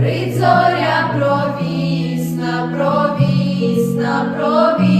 Горить зоря провісна, провісна, провісна.